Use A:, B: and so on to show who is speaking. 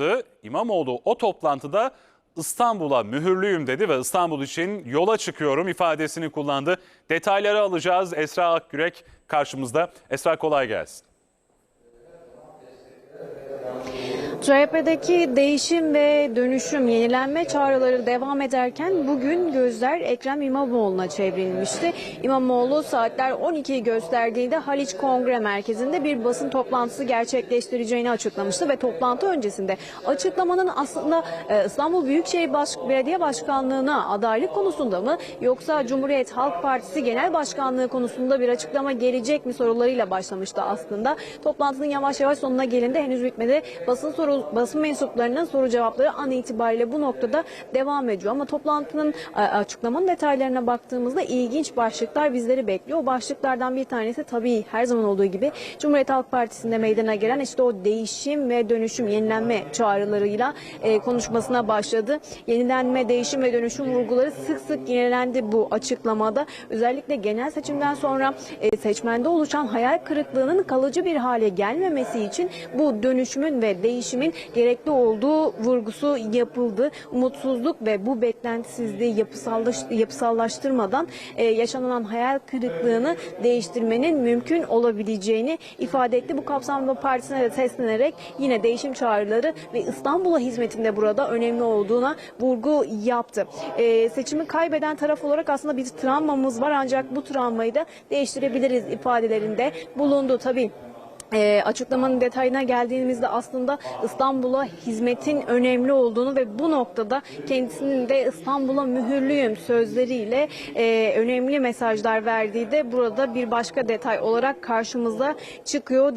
A: yaptı. İmamoğlu o toplantıda İstanbul'a mühürlüyüm dedi ve İstanbul için yola çıkıyorum ifadesini kullandı. Detayları alacağız. Esra Akgürek karşımızda. Esra kolay gelsin.
B: CHP'deki değişim ve dönüşüm, yenilenme çağrıları devam ederken bugün gözler Ekrem İmamoğlu'na çevrilmişti. İmamoğlu saatler 12'yi gösterdiğinde Haliç Kongre Merkezi'nde bir basın toplantısı gerçekleştireceğini açıklamıştı ve toplantı öncesinde açıklamanın aslında e, İstanbul Büyükşehir Baş Belediye Başkanlığı'na adaylık konusunda mı yoksa Cumhuriyet Halk Partisi Genel Başkanlığı konusunda bir açıklama gelecek mi sorularıyla başlamıştı aslında. Toplantının yavaş yavaş sonuna gelindi henüz bitmedi. Basın soru basın mensuplarının soru cevapları an itibariyle bu noktada devam ediyor. Ama toplantının e, açıklamanın detaylarına baktığımızda ilginç başlıklar bizleri bekliyor. O başlıklardan bir tanesi tabii her zaman olduğu gibi Cumhuriyet Halk Partisi'nde meydana gelen işte o değişim ve dönüşüm, yenilenme çağrılarıyla e, konuşmasına başladı. Yenilenme, değişim ve dönüşüm vurguları sık sık yinelendi bu açıklamada. Özellikle genel seçimden sonra e, seçmende oluşan hayal kırıklığının kalıcı bir hale gelmemesi için bu dönüşümün ve değişimin gerekli olduğu vurgusu yapıldı. Umutsuzluk ve bu beklentisizliği yapısallaş, yapısallaştırmadan e, yaşanılan hayal kırıklığını değiştirmenin mümkün olabileceğini ifade etti. Bu kapsamda partisine de seslenerek yine değişim çağrıları ve İstanbul'a hizmetinde burada önemli olduğuna vurgu yaptı. E, seçimi kaybeden taraf olarak aslında bir travmamız var ancak bu travmayı da değiştirebiliriz ifadelerinde bulundu. Tabii e, açıklamanın detayına geldiğimizde aslında İstanbul'a hizmetin önemli olduğunu ve bu noktada kendisinin de İstanbul'a mühürlüyüm sözleriyle e, önemli mesajlar verdiği de burada bir başka detay olarak karşımıza çıkıyor.